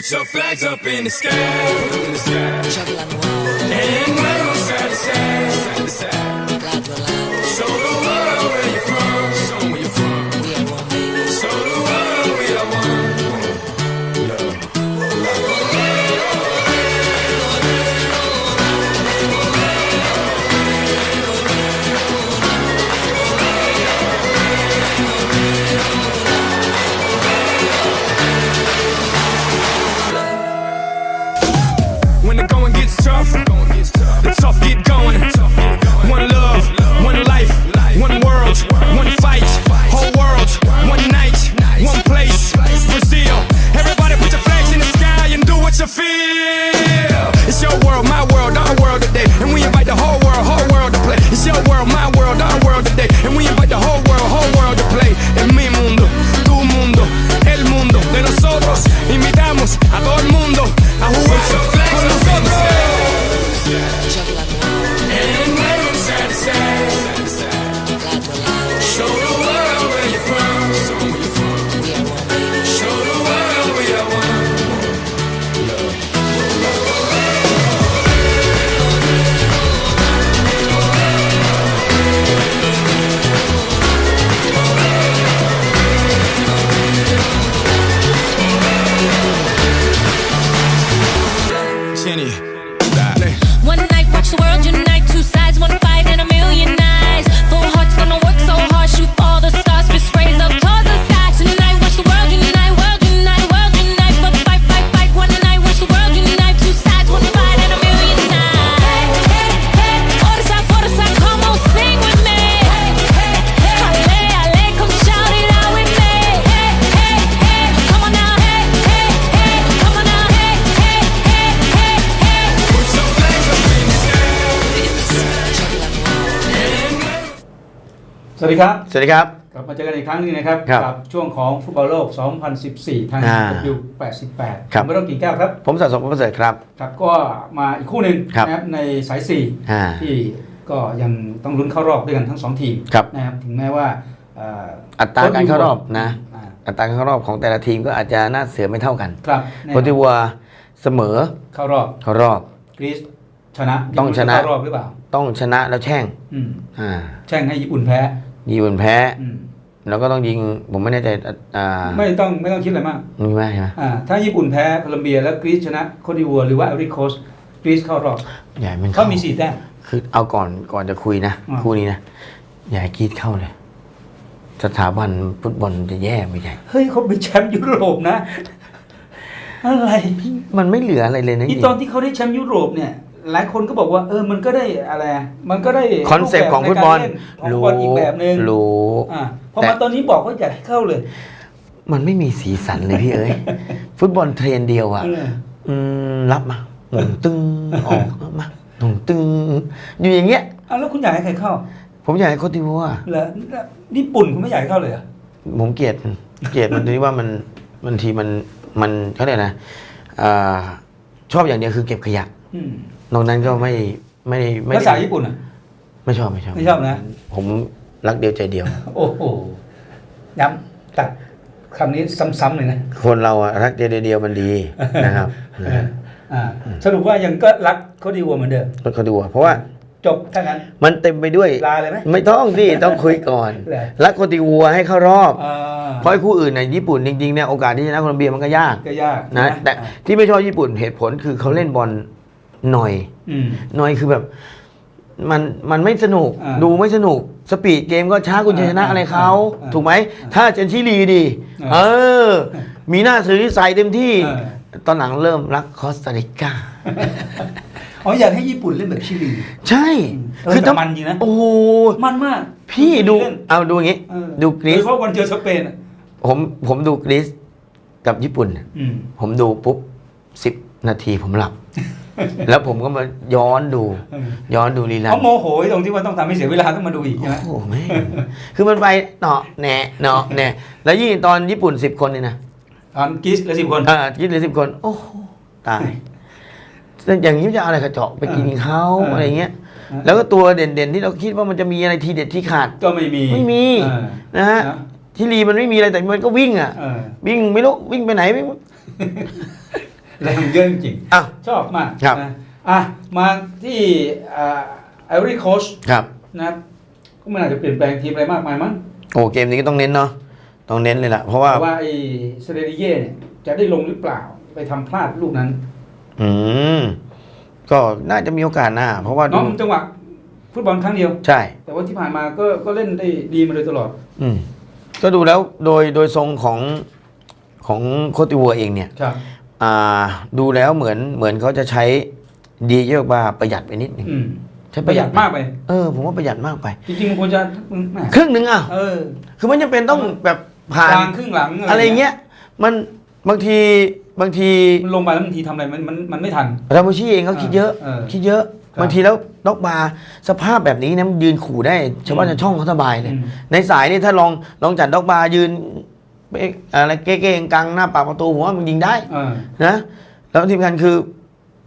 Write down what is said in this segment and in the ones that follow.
Put your flags up in the sky, in the sky. And wave tough get going. One love, one life, one world, one fight, whole world, one night, one place, Brazil. Everybody put your flags in the sky and do what you feel. It's your world, my world, our world today, and we invite the whole world, whole world to play. It's your world, my world, our world today, and we invite the whole world, whole world to play. Es mi mundo, tu mundo, el mundo de nosotros. Invitamos a todo el mundo a jugar สวัสดีครับ สวัสดีครับ กลับมาเจอกันอีกครั้งหนึงนะครับ ครับกัช่วงของฟุตบอลโลก 2014 ทางอ่า W 88ครับไม่ต้องกี่แก้วครับ ผมสะสมประเสริฐครับ ครับ ก็มาอีกคู่หนึ่งครับ นะครับในสาย อ่า 4 ที่ก็ยังต้องลุ้นเข้ารอบด้วยกันทั้งสองทีมครับ นะครับ ถึงแม้ว่าเอ่ออัตราการเข้ารอบนะ อ่าอัตราการเข้ารอบของแต่ละทีมก็อาจจะน่าเสือไม่เท่ากันครับแน่โคติวัวเสมอเข้ารอบเข้ารอบ กรีซชนะต้องชนะเข้ารอบหรือเปล่าต้องชนะแล้วแช่ง อืมอ่า แช่งให้ญี่ปุ่นแพ้ ญี่ปุ่นแพ้ อืมแล้วก็ต้องยิง ผมไม่แน่ใจอ่าไม่ต้องไม่ต้องคิดอะไรมากมีไหมใช่ไหมอ่าถ้าญี่ปุ่นแพ้โคลอมเบียแล้วกรีซชนะโคดิวัวหรือว่าไอริโคสกรีซเข้ารอบใหญ่มันเขามีสี่แต้ม คือเอาก่อนก่อนจะคุยนะอ่า คู่นี้นะอย่าให้กรีดเข้าเลย สถาบันฟุตบอลจะแย่ไม่ใหญ่เฮ้ยเขาเป็นแชมป์ยุโรปนะ อะไรมันไม่เหลืออะไรเลยนะที่ตอนที่เขาได้แชมป์ยุโรปเนี่ย หลายคนก็บอกว่าเออมันก็ได้อะไร มันก็ได้คอนเซปต์ของฟุตบอลรูปแบบในการเล่นของฟุตบอลอีกแบบหนึ่งรู้อ่าพอแต่มาตอนนี้บอกว่าอยากให้เข้าเลย มันไม่มีสีสันเลยพี่เอ้ยฟุตบอลเทรนเดียวอะเอออืมรับมาหมุนตึงออกมาหมุนตึงอยู่อย่างเงี้ยอะแล้วคุณอยากให้ใครเข้า ผมอยากให้โคติวัวเหรอญี่ปุ่นคุณไม่อยากให้เข้าเลยเหรอผมเกลียดมันเกลียดมันตรงที่ว่ามันบางทีมันมันเขาเรียกนะอ่าชอบอย่างเดียวคือเก็บขยะอืม นอกนั้นก็ไม่ไม่ได้ไม่ภาได้ษาญี่ปุ่นอะ ไม่ชอบไม่ชอบไม่ชอบนะ ผมรักเดียวใจเดียว โอ้โหย้ำตัดคำนี้ซ้ำๆเลยนะ คนเราอะรักเดียวใจเดียวมันดีนะครับเอออ่าสรุปว่ายังก็รักเขาดีกว่าเหมือนเดิมรถเขาดูอะเพราะว่าจบถ้างั้น มันเต็มไปด้วยลาเลยไหมไม่ต้องสิต้องคุยก่อนเหรอรักโคติวัวให้เข้ารอบอ่าเพราะไอ้คู่อื่นเนี่ยญี่ปุ่นจริงๆเนี่ยโอกาสที่ชนะโคลอมเบียมันก็ยากก็ยากนะแต่อ่าที่ไม่ชอบญี่ปุ่นเหตุผลคือเขาเล่นบอล หน่อยอืมหน่อยคือแบบ มันมันไม่สนุกอ่าดูไม่สนุกสปีดเกมก็ช้าคุณจะชนะอ่าอะไรเขาอ่าถูกไหม ถ้าเจนชิลีดีอ่าเออ มีหน้าซื้อใส่เต็มที่อ่าตอนหลังเริ่มรักคอสตาริกาอ๋ออยากให้ญี่ปุ่นเล่นแบบชิลี ใช่เออแต่มันจริงนะ โอ้โหมันมาก พี่ดูเล่นเอาดูอย่างงี้เออดูกรีโดยซเฉพาะวันเจอสเปนอะผมผมดูกรีซกับญี่ปุ่นอืมผมดูปุ๊บสิบนาทีผมหลับ แล้วผมก็มาย้อนดูเออย้อนดูลีลาเขาโมโหตรงที่ว่าต้องทำให้เสียเวลาต้องมาดูอีกใช่ไหมโอ้โหแม่งคือมันไปเนาะแหน่เนาะแหน่แล้วยิ่งตอนญี่ปุ่นสิบคนนี่นะตอนกิสและสิบคนอ่าคิดเลยสิบคน โอ้โหตายอย่างนี้จะเอาอะไรกระเจาะไปกินเขาเออออะไรเงี้ย แล้วก็ตัวเด่นๆ ที่เราคิดว่ามันจะมีอะไรทีเด็ดที่ขาด ก็ไม่มีไม่มีเออนะฮะ นะ ที่ลีมันไม่มีอะไรแต่มันก็วิ่งอะ เออ วิ่งไม่รู้วิ่งไปไหนไม่ แรงเยอะจริงอ้าวๆชอบมากครับ นะอะมาที่ไอริโคชครับ นะครับก็ไม่น่าจะเปลี่ยนแปลงทีมอะไรมากมายมั้งโอ้เกมนี้ก็ต้องเน้นเนาะต้องเน้นเลยล่ะเพราะว่าแต่ว่าไอ้เซเรดิเย่เนี่ยจะได้ลงหรือเปล่าไปทำพลาดลูกนั้นอืมก็น่าจะมีโอกาสหน้าเพราะว่าน้ดูองจังหวะฟุตบอลครั้งเดียว ใช่ แต่ว่าที่ผ่านมาก็ก็เล่นได้ดีมาโดยตลอด อืมก็ดูแล้วโดยโดยทรงของของโคติวัวเองเนี่ย ครับอ่า ดูแล้วเหมือนเหมือนเขาจะใช้ดีเยอะกว่าประหยัดไปนิดนึงอืมใช้ประหยัดมากไป เออ ผมว่าประหยัดมากไป จริงๆมันควรจะแหมครึ่งหนึ่งอะเออ คือมันยังเป็นต้องแบบผ่านกลางครึ่งหลังอะไรเงี้ย มันบางทีบางทีมันลงไปแล้วบางทีทำอะไรมันมันมันไม่ทันรามูชี่เองเขาคิดเยอะเออคิดเยอะครับบางทีแล้วด็อกบาร์สภาพแบบนี้นะมันยืนขู่ได้ชาวบ้านชาวช่องเขาสบายเลยอืมในสายนี่ถ้าลองลองจัดด็อกบาร์ยืนเอ๊ะอะไรเก้ๆกลางหน้าปากประตูผมว่ามันยิงได้เออนะแล้วที่สำคัญคือ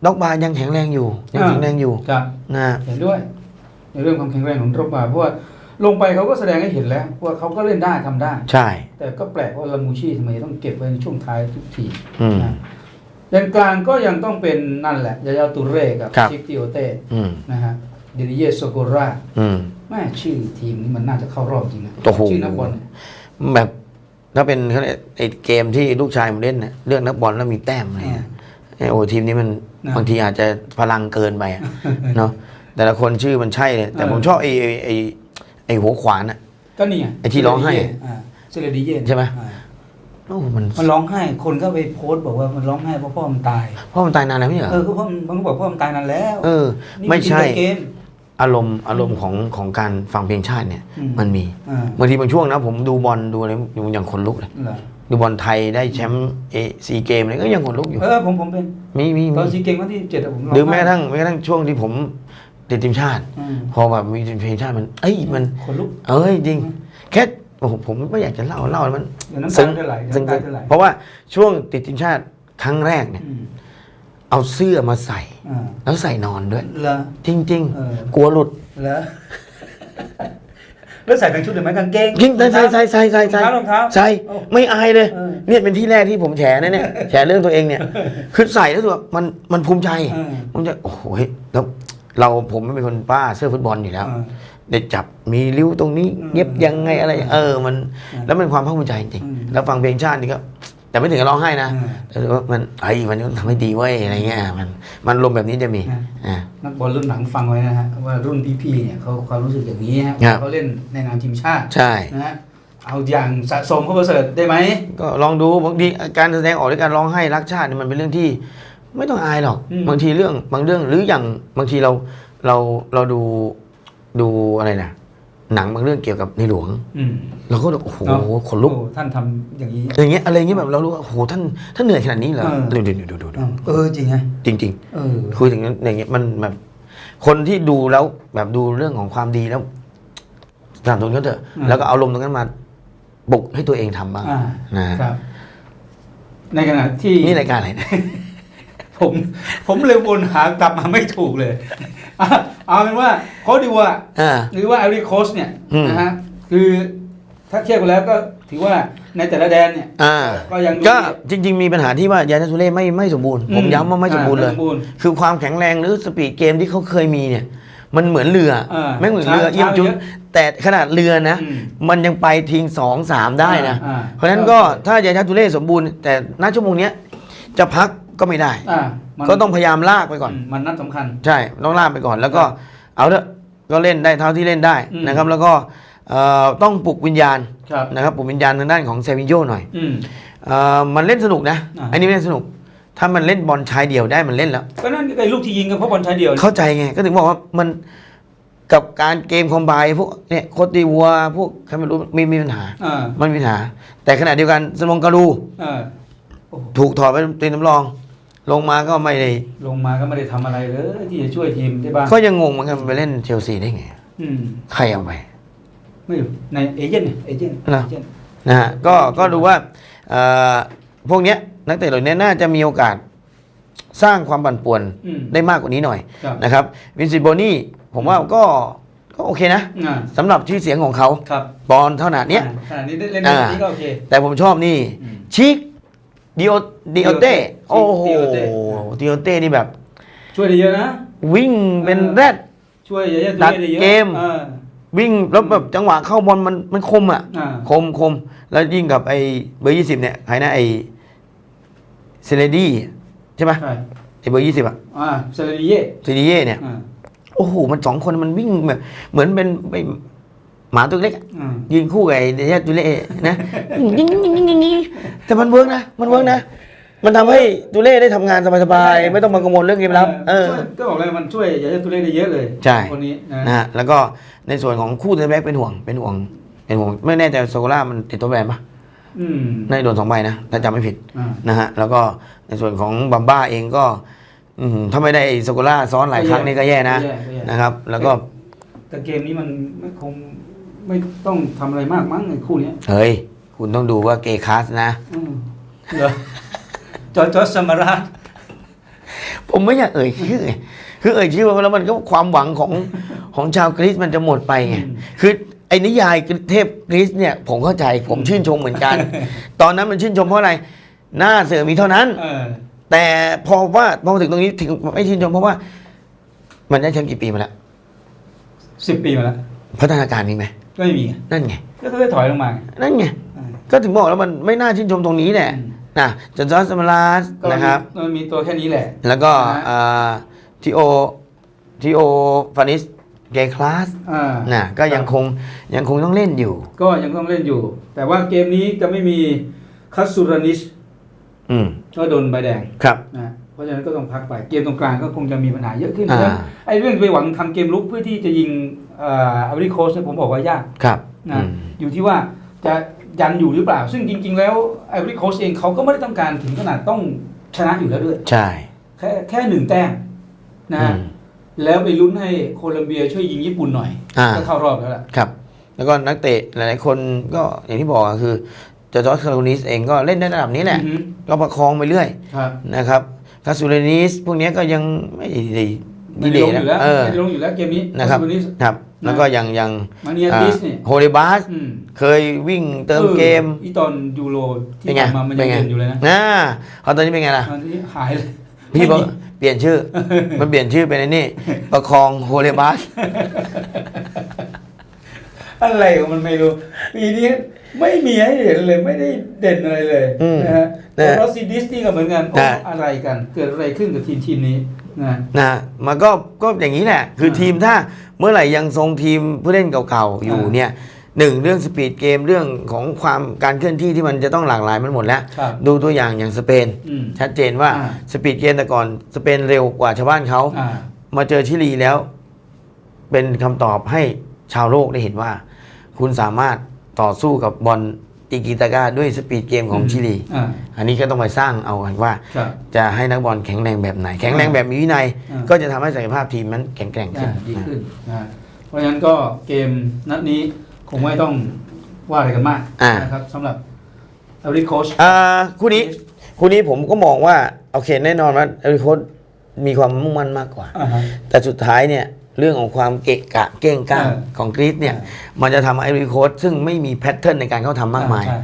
ด็อกบาร์ยังแข็งแรงอยู่ยังแข็งแรงอยู่ครับนะเห็นด้วย ในเรื่องความแข็งแรงของรบมาเพราะว่าลงไปเขาก็แสดงให้เห็นแล้วว่าเขาก็เล่นได้ทำได้ ใช่ แต่ก็แปลกว่าลามูชี่ทำไมต้องเก็บไว้ในช่วงท้ายทุกทีอืมนะยันกลางก็ยังต้องเป็นนั่นแหละยายาตูเร่กับครับชิปติโอเต้อืมนะฮะเดริเยโซโกราอืมแม่ชื่อทีมนี้มันน่าจะเข้ารอบจริงนะโอ้โหชื่อนักบอลเนี่ยแบบ ถ้าเป็นเขาเรียกไอ้เกมที่ลูกชายผมเล่นน่ะเรื่องนักบอลแล้วมีแต้มอะไรเงี้ยไอ้โอ้ทีมนี้มันนะบางทีอาจจะพลังเกินไปอะเนาะแต่ละคนชื่อมันใช่เลยแต่เออผมชอบไอ้ไอ้ไอ้ไอ้หัวขวานอะก็นี่ไงไอ้ที่ร้องไห้เซเลดิเย่ใช่ไหมอ่าโอ้มันมันร้องไห้ คนก็ไปโพสต์บอกว่ามันร้องไห้เพราะพ่อมันตาย พ่อมันตายนานแล้วไม่เหรอเออก็พ่อมันมันก็บอกพ่อมันตายนานแล้ว เออนี่ไม่ใช่นเป็นเกม อารมณ์อารมณ์ของของการฟังเพลงชาติเนี่ยอืมมันมีอ่าบางทีบางช่วงนะ ผมดูบอลดูอะไรอยู่อย่างขนลุกเลยเหรอดูบอลไทยได้แชมป์เอซีเกมอะไรก็ยังขนลุกอยู่เออผมผมเป็นมีมีตอนมีซีเกมวันที่เจ็ดอะผมร้องหรือแม้กระไห้ทั่งแม้กระทั่งช่วงที่ผมติดทีมชาติอืมพอแบบมีเพลงชาติมัน เอ้ยมันคนลุกเอ้ยจริง แค่โอ้โหผมไม่อยากจะเล่าเล่าแล้วมันเดี๋ยวน้ำซึ้ตางจะไหลเดี๋ยวซึ้งน้ำตาจะไหลเพราะว่าช่วงติดทีมชาติครั้งแรกเนี่ยอืม เอาเสื้อมาใส่ อ่าแล้วใส่นอนด้วย เหรอ จริง เออ ๆ กลัวหลุดเหรอ แล้วใส่ทั้งชุดเลยไหมกางเกงจริงใส่ใส่ใส่ใส่ใส่ใส่รองเท้ารองเท้า ใส่โอ้ไม่อายเลย เออเนี่ยเป็นที่แรกที่ผมแฉนะเนี่ย แฉเรื่องตัวเองเนี่ย คือใส่แล้วรู้สึกว่ามันมันภูมิใจเออ ผมจะโอ้โหเฮ้ยแล้วเราผมไม่เป็นคนป้าเสื้อฟุตบอลอยู่แล้ว อ่า ได้จับมีริ้วตรงนี้ อืมเย็บยังไงอะไร เออมันอืมแล้วมันความภาคภูมิใจจริงอืม ๆแล้วฟังเพลงชาตินี่ก็ แต่ไม่ถึงกับร้องไห้นะอืมแต่รู้ว่ามันไอ้ยมันต้องทำให้ดีเว้ยอะไรเงี้ยมันมันลมณ์แบบนี้จะมีอืมอ่านักบอลรุ่นหลังฟังไว้นะฮะว่ารุ่นพี่ๆเนี่ยเขาความรู้สึกอย่างนี้ฮะครับเขาเล่นในนามทีมชาติใช่นะฮะเอาอย่างสะสมเข้าประเสริฐได้ไหมก็ลองดูบางทีการแสดงออกด้วยการร้องไห้รักชาตินี่มันเป็นเรื่องที่ไม่ต้องอายหรอกอืมบางทีเรื่องบางเรื่องหรืออย่างบางทีเราเราเราดูดูอะไรนะ หนังบางเรื่องเกี่ยวกับในหลวงอืมเราก็แบบโอ้โหเนอะขนลุกโอ้ท่านทำอย่างนี้อย่างเงี้ยอะไรเงี้ยแบบเรารู้ว่าโอ้โหท่านท่านเหนื่อยขนาดนี้เหรอเออดูดูดูดูดูดูเออจริงไงจริงเออๆคุยถึงอย่างเงี้ยมันแบบ คนที่ดูแล้วแบบดูเรื่องของความดีแล้วสนับสนุนเขาเถอะอืมแล้วก็เอาลมณ์ตรงนั้นมาปลุกให้ตัวเองทำบ้างอ่านะครับในขณะที่นี่รายการอะไรนะผม ผมเลยวนหากลับมาไม่ถูกเลยอะ เอาเป็นว่าโคดิว่าอ่า หรือว่าไอริโคสเนี่ยอืม นะฮะคือถ้าเทียบกันแล้วก็ถือว่าในแต่ละแดนเนี่ย อ่าก็ยังดูก็จริง ๆ มีปัญหาที่ว่ายานาทุเล่ไม่ไม่สมบูรณ์ผมย้ำว่าไม่สมบูรณ์เลย อ่าไสมบูรณ์คือความแข็งแรงหรือสปีดเกมที่เขาเคยมีเนี่ย มันเหมือนเรืออ่าไม่เหมือนเรือช้าเยี่ยมจุนเยอะแต่ขนาดเรือนะ อืมมันยังไปทิ้งสองสามได้นะ อ่าเพราะฉะนั้นก็ถ้ายานาทุเล่สมบูรณ์ แต่ณชั่วโมงเนี้ยจะพัก ก็ไม่ได้ อ่ามันก็ต้องพยายามลากไปก่อนมมันนัดสำคัญ ใช่ต้องลากไปก่อน แล้วก็เอาเถอะก็เล่นได้เท่าที่เล่นได้อืม นะครับ แล้วก็เอ่อต้องปลุกวิญญาณครับ นะครับปลุกวิญญาณทางด้านของเซวินโยหน่อยอืม เอ่อมันเล่นสนุกนะอ่า อันนี้ไม่เล่นสนุก ถ้ามันเล่นบอลชายเดี่ยวได้มันเล่นแล้ว ก็นั่นไอ้ลูกที่ยิงก็เพราะบอลชายเดียว เข้าใจไงก็ถึงบอกว่ามันกับการเกมคอมไบพวกเนี่ยโคตรดีวัวพวกใครไม่รู้มีมีปัญหา อ่ามันมีปัญหา แต่ขณะเดียวกันสมองการูอ่าถูกถอดไปเป็นน้ำรอง ลงมาก็ไม่ได้ ลงมาก็ไม่ได้ทำอะไรเลยที่จะช่วยทีมได้บ้างก็ยังงงเหมือนกันไปเล่นเชลซีได้ไง อืมใครเอาไป ไม่รู้ในเอเจนต์เนี่ยเอเจนต์เหรอ เอเจนต์นะฮะก็ก็ดูว่าเอ่อพวกเนี้ยนักเตะเหล่านี้น่าจะมีโอกาสสร้างความปั่นป่วนอืมได้มากกว่านี้หน่อยครับนะครับวินซิโบนี่ผมว่าก็ก็โอเคนะอ่าสำหรับชื่อเสียงของเขาครับบอลเท่านั้นเนี้ยอ่าขนาดนี้เล่นแบบนี้ก็โอเค แต่ผมชอบนี่ อืม ชิก ดิโอดิโอเต้ Diote โอ้โหติโอเต้ติโอเต้นี่แบบ ช่วยได้เยอะนะ วิ่งเป็นเออ แรด ช่วยยายาตุตัดเล่ได้เยอะเกมออ วิ่งแล้วแบบจังหวะเข้าบอลมันมันคมอะ อ่า คมคม แล้วยิ่งกับไอ้เบอร์ยี่สิบเนี่ยใครนะไอ้เซเลดี้ใช่ไหมใช่ไอ้เบอร์ยี่สิบอะอ่าเซเลดิเย่เซเลดี้เนี่ย อ่า โอ้โห มันสองคนมันวิ่งแบบเหมือนเป็นไอ้ หมาตัวเล็กอะอ่ายืนคู่กับไอ้เดชตุเล่นะยิงยิงยิงยิงยิงยิงแต่มันเวิร์กนะมันเวิร์กนะ มันทำให้ตุเล่ได้ทำงานสบายๆไม่ต้องมากังวลเรื่องเกมรับเออ ช่วยก็บอกเลยมันช่วยยายาตุเล่ได้เยอะเลยใช่ คนนี้นะนะฮะแล้วก็ในส่วนของคู่เซนแบ็กเป็นห่วงเป็นห่วงเป็นห่วงไม่แน่ใจโซโกล่ามันติดตัวแบนปะอืมน่าจะโดนสองใบนะถ้าจำไม่ผิดอ่านะฮะแล้วก็ในส่วนของบัมบ้าเองก็อืมถ้าไม่ได้โซโกล่าซ้อนหลายครั้งนี่ก็แย่นะก็แย่ก็แย่นะครับ แล้วก็แต่เกมนี้มันไม่คง ไม่ต้องทำอะไรมากมั้งไอ้คู่เนี้ยเฮ้ย คุณต้องดูว่าเกคาสนะ อืมเหรอจอร์จจอร์จสมาราผมไม่อยากเอ่ยชื่อไงคือเอ่ยชื่อมาแล้วมันก็ความหวังของของชาวกรีซมันจะหมดไปไงคือไอ้นิยายเทพกรีซเนี่ย ผมเข้าใจผมชื่นชมเหมือนกัน ตอนนั้นมันชื่นชมเพราะอะไร หน้าเสือมีเท่านั้น เออ แต่พอว่าพอมาถึงตรงนี้ถึงไม่ชื่นชมเพราะว่า มันได้แชมป์กี่ปีมาแล้วสิบปีมาแล้วพัฒนาการมีไหมก็ ไม่มีนั่นไงก็ค่อยๆถอยลงมา นั่นไงอ่าก็ถึงบอกแล้วมันไม่น่าชื่นชมตรงนี้แหละอืมนะจอร์จสมาราสก็นะครับมันมีตัวแค่นี้แหละ แล้วก็นะอ่าทีโอทีโอฟานิสเกคลาสอ่านะก็ยังคงยังคงต้องเล่นอยู่ ก็ยังต้องเล่นอยู่ แต่ว่าเกมนี้จะไม่มีคัตสุรานิชอืมก็โดนใบแดงครับนะเพราะฉะนั้นก็ต้องพักไปเกมตรงกลางก็คงจะมีปัญหาเยอะขึ้นอ่านะไอ้เรื่องไปหวังทำเกมลุกเพื่อที่จะยิง เอ่ออาริโคสเนี่ยผมบอกว่ายากครับนะอืมอยู่ที่ว่าจะยันอยู่หรือเปล่า ซึ่งจริง ๆ แล้วไอริโคสเองเขาก็ไม่ได้ต้องการถึงขนาดต้องชนะอยู่แล้วด้วย ใช่ แค่แค่หนึ่งแต้มนะอืฮะมแล้วไปลุ้นให้โคลัมเบียช่วยยิงญี่ปุ่นหน่อยอ่าก็เข้ารอบแล้วล่ะครับ แล้วก็นักเตะหลายๆคนก็อย่างที่บอกอะคือจอร์จคาร์นิสเองก็เล่นได้ระดับนี้แหละอือฮึก็ประคองไปเรื่อยครับนะครับคาสูเรนิสพวกเนี้ยก็ยังไม่ได้ไม่ได้ลงอยู่แล้วเออไม่ได้ลงอยู่แล้วเกมนี้นะครับวันนี้ครับแล้วก็ยังยังมาเนียดิสเนี่ยโฮเดบัสอืมเคยวิ่งเติมเกมอออีตอนยูโรที่เป็นไงผ่านมามันเป็ยันงไงเด่นอยู่เลยนะอ่าพอตอนนี้เป็นไงล่ะตอนนี้หายเลยพี่บอกไม่มีเปลี่ยนชื่อ มันเปลี่ยนชื่อเป็นไอ้นี่ ประคองโฮเลบัสอะไรของมันไม่รู้ปีนี้ไม่มีให้เห็นเลยไม่ได้เด่นอะไรเลยอืมนะฮะนะโรซิดิสนี่ก็เหมือนกันโอ้นะอะไรกัน เกิดอะไรขึ้นกับทีมทีมนี้ นะนะมันก็ก็อย่างนี้แหละคืออาทีมถ้าเมื่อไหร่ยังทรงทีมผู้เล่นเก่าๆอยู่อ่าเนี่ยหนึ่งเรื่องสปีดเกมเรื่องของความการเคลื่อนที่ที่มันจะต้องหลากหลายมันหมดแล้วครับดูตัวอย่างอย่างสเปนอืมชัดเจนว่าอ่าสปีดเกมแต่ก่อนสเปนเร็วกว่าชาวบ้านเขาอ่ามาเจอชิลีแล้ว เป็นคำตอบให้ชาวโลกได้เห็นว่า คุณสามารถต่อสู้กับบอล ติกิตาก้าด้วยสปีดเกมของอืมชิลี อ่า อันนี้ก็ต้องไปสร้างเอากันว่า ครับ จะให้นักบอลแข็งแรงแบบไหน แข็งแรงแบบมีวินัย อ่า ก็จะทำให้ศักยภาพทีมนั้นแข็งแกร่งขึ้อ่านดีขึ้นนะเพราะฉะนั้นก็เกมนัดนี้คงไม่ต้องว่าอะไรกันมากอ่านะครับสำหรับอาริโคช อ่าคู่นี้คู่นี้ผมก็มองว่าโอเคแน่นอนว่าเอริโคสมีความมุ่งมั่นมากกว่าอ่าฮะแต่สุดท้ายเนี่ย เรื่องของความเกะกะเก้งก้างอ่าของกรีซเนี่ยอ่มันจะทำให้เอริโคสซึ่งไม่มีแพทเทิร์นในการเข้าทำมากมายใช่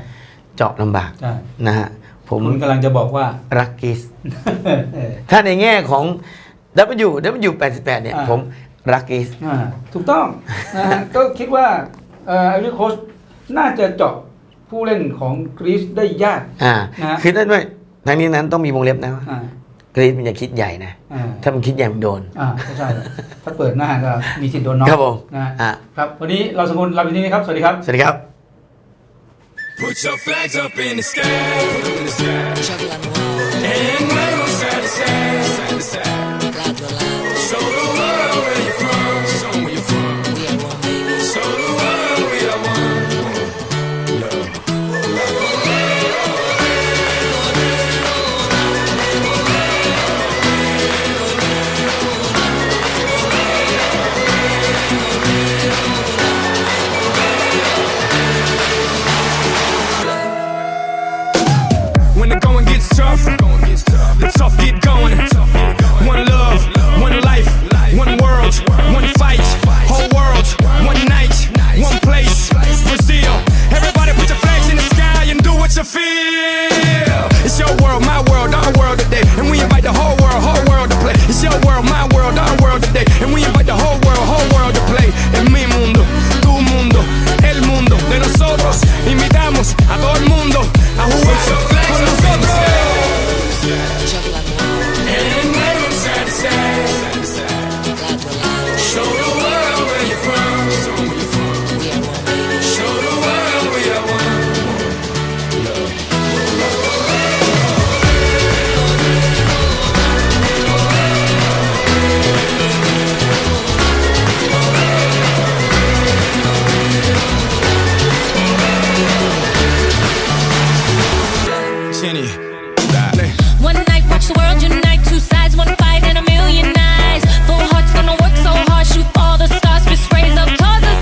เจาะลำบากใช่นะฮะผมคุณกำลังจะบอกว่ารักกรีซเออถ้าในแง่ของ W W 88เนี่ยอ่าผมรักกรีซอ่าถูกต้องนะฮะก็คิดว่าเอ่ออาริโคชน่าจะเจาะผู้เล่นของกรีซได้ยากอ่านะฮะคือนั่นด้วยทั้งนี้นั้นต้องมีวงเล็บนะ ว่าอ่ากรีซมันจะคิดใหญ่นะอ่าถ้ามันคิดใหญ่มันโดนอ่าก็ใช่ถ้าเปิดหน้าก็มีสิทธิ์โดนน็อกครับผมนะฮะอ่าครับวันนี้เราสองคนลาไปที่นี่ครับ สวัสดีครับ สวัสดีครับ Put your flags up in the sky, put 'em in the sky. Juggle on the wall, And wave 'em side to side, side to side. tough, get going. One love, one life, one world, one fight, whole world, one night, one place, Brazil. Everybody put your flags in the sky and do what you feel. It's your world, my world, our world today. And we invite the whole world, whole world to play. It's your world, my world, our world today. And we invite the whole world, whole world to play. En mi mundo, tu mundo, el mundo de nosotros. Invitamos a todo el mundo. One night, watch the world unite. Two sides, one fight, and a million eyes. Full hearts gonna work so hard, shoot all the stars, fist raise up, cause